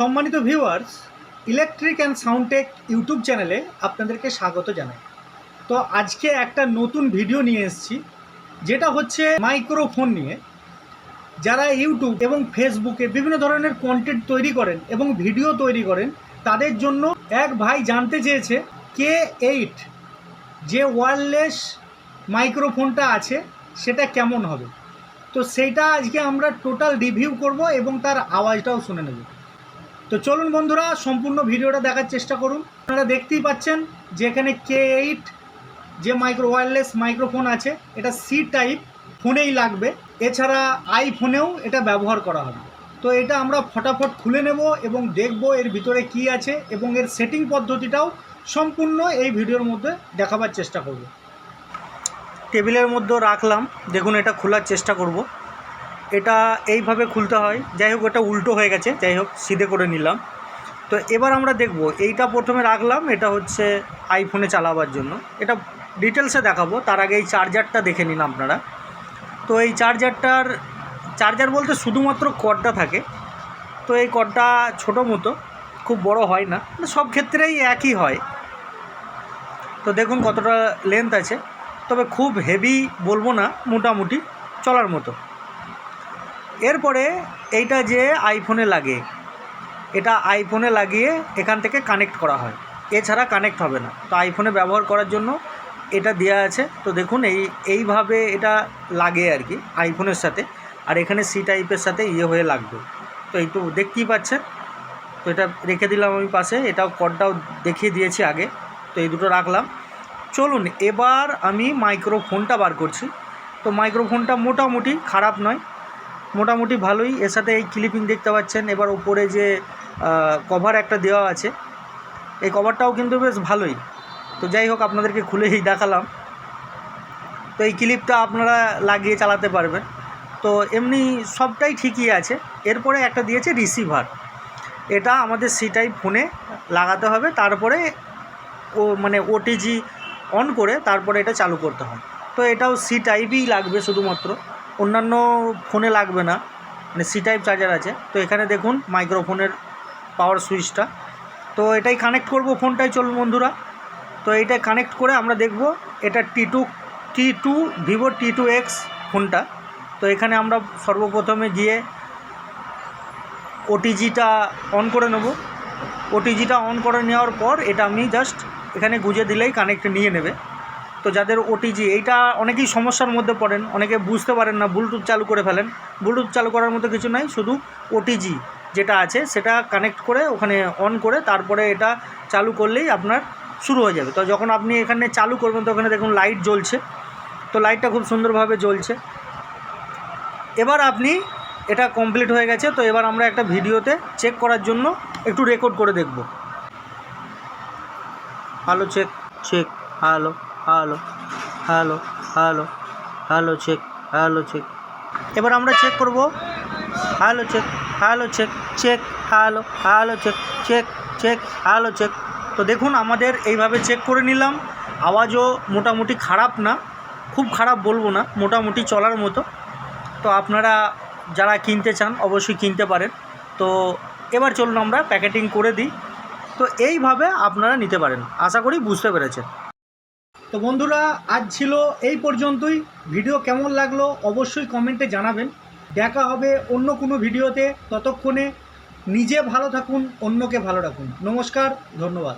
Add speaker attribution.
Speaker 1: সম্মানিত viewers electric and sound tech YouTube চ্যানেলে আপনাদেরকে স্বাগত জানাই। তো আজকে একটা নতুন ভিডিও নিয়ে এসেছি, যেটা হচ্ছে মাইক্রোফোন নিয়ে। যারা ইউটিউব এবং ফেসবুকে বিভিন্ন ধরনের কন্টেন্ট তৈরি করেন এবং ভিডিও তৈরি করেন, তাদের জন্য এক ভাই জানতে চেয়েছে কে এইট যে ওয়্যারলেস মাইক্রোফোনটা আছে, সেটা কেমন হবে? তো সেইটা আজকে আমরা টোটাল রিভিউ করব এবং তার আওয়াজটাও শুনে নেব। তো চলুন বন্ধুরা, সম্পূর্ণ ভিডিওটা দেখার চেষ্টা করুন। আপনারা দেখতেই পাচ্ছেন যে এখানে কে এইট যে মাইক্রো ওয়্যারলেস মাইক্রোফোন আছে, এটা সি টাইপ ফোনেই লাগবে। এছাড়া আইফোনেও এটা ব্যবহার করা হবে। তো এটা আমরা ফটাফট খুলে নেব এবং দেখব এর ভিতরে কি আছে এবং এর সেটিং পদ্ধতিটাও সম্পূর্ণ এই ভিডিওর মধ্যে দেখাবার চেষ্টা করব। টেবিলের মধ্যে রাখলাম। দেখুন, এটা খোলার চেষ্টা করব। এটা এইভাবে খুলতে হয়। যাই হোক এটা উল্টো হয়ে গেছে। যাই হোক, সিধে করে নিলাম। তো এবার আমরা দেখব, এইটা প্রথমে রাখলাম। এটা হচ্ছে আইফোনে চালাবার জন্য। এটা ডিটেলসে দেখাবো। তার আগে এই চার্জারটা দেখে নিন আপনারা। তো এই চার্জারটার চার্জার বলতে শুধুমাত্র কর্ডটা থাকে। তো এই কর্ডটা ছোটো মতো, খুব বড় হয় না। মানে সব ক্ষেত্রেই একই হয়। তো দেখুন কতটা লেন্থ আছে। তবে খুব হেভি বলব না, মোটামুটি চলার মতো। এরপরে এইটা যে আইফোনে লাগে, এটা আইফোনে লাগিয়ে এখান থেকে কানেক্ট করা হয়। এছাড়া কানেক্ট হবে না। তো আইফোনে ব্যবহার করার জন্য এটা দেওয়া আছে। তো দেখুন, এই, এইভাবে এটা লাগে আর কি আইফোনের সাথে। আর এখানে সি টাইপের সাথে ইয়ে হয়ে লাগবে। তো এই তো দেখতেই পাচ্ছেন। তো এটা রেখে দিলাম আমি পাশে। এটাও কডটাও দেখিয়ে দিয়েছি আগে। তো এই দুটো রাখলাম। চলুন, এবার আমি মাইক্রোফোনটা বার করছি। তো মাইক্রোফোনটা মোটামুটি খারাপ নয়। মোটামুটি ভালোই। এর সাথে এই ক্লিপিং দেখতে পাচ্ছেন। এবার উপরে যে কভার একটা দেওয়া আছে। এই কভারটাও কিন্তু বেশ ভালোই। তো যাই হোক, আপনাদেরকে খুলেই দেখালাম। তো এই ক্লিপটা আপনারা লাগিয়ে চালাতে পারবেন। তো এমনি সবটাই ঠিকই আছে। এরপরে একটা দিয়েছে রিসিভার এটা আমাদের সি টাইপ ফোনে লাগাতে হবে। তারপরে ও মানে ওটিজি অন করে তারপরে এটা চালু করতে হয় তো এটাও সি টাইপই লাগবে শুধুমাত্র। অন্যান্য ফোনে লাগবে না মানে সি টাইপ চার্জার আছে। তো এখানে দেখুন মাইক্রোফোনের পাওয়ার সুইচটা তো এটাই কানেক্ট করব ফোনটাই চলুন বন্ধুরা। তো এইটা কানেক্ট করে আমরা দেখব এটা T two T two Vivo T two X ফোনটা। তো এখানে আমরা সর্বপ্রথমে গিয়ে ওটিজিটা অন করে নেব। ওটিজিটা অন করে নেওয়ার পর এটা আমি জাস্ট এখানে গুজে দিলেই কানেক্ট নিয়ে নেবে। তো যাদের ওটিজি এইটা অনেকেই সমস্যার মধ্যে পড়েন, অনেকে বুঝতে পারেন না ব্লুটুথ চালু করে ফেলেন। ব্লুটুথ চালু করার মতো কিছু নাই, শুধু ওটিজি যেটা আছে, সেটা কানেক্ট করে ওখানে অন করে তারপরে এটা চালু করলেই আপনার শুরু হয়ে যাবে। তো যখন আপনি এখানে চালু করবেন, তো ওখানে দেখুন লাইট জ্বলছে। তো লাইটটা খুব সুন্দরভাবে জ্বলছে। এবার আপনি এটা কমপ্লিট হয়ে গেছে, তো এবার আমরা একটা ভিডিওতে চেক করার জন্য একটু রেকর্ড করে দেখব। Hello check check hello hello hello hello hello check hello check এবার আমরা চেক করব। Hello check hello check check hello hello check check check hello check তো দেখুন, আমাদের এইভাবে চেক করে নিলাম। আওয়াজও মোটামুটি খারাপ না, খুব খারাপ বলব না, মোটামুটি চলার মতো। তো আপনারা যারা কিনতে চান, অবশ্যই কিনতে পারেন। তো এবার চলুন আমরা প্যাকেটিং করে দিই। তো এইভাবে আপনারা নিতে পারেন। আশা করি বুঝতে পেরেছেন। তো বন্ধুরা, আজ ছিল এই পর্যন্তই। ভিডিও কেমন লাগল অবশ্যই কমেন্টে জানাবেন। দেখা হবে অন্য কোনো ভিডিওতে। ততক্ষণে নিজে ভালো থাকুন, অন্যকে ভালো রাখুন। নমস্কার, ধন্যবাদ।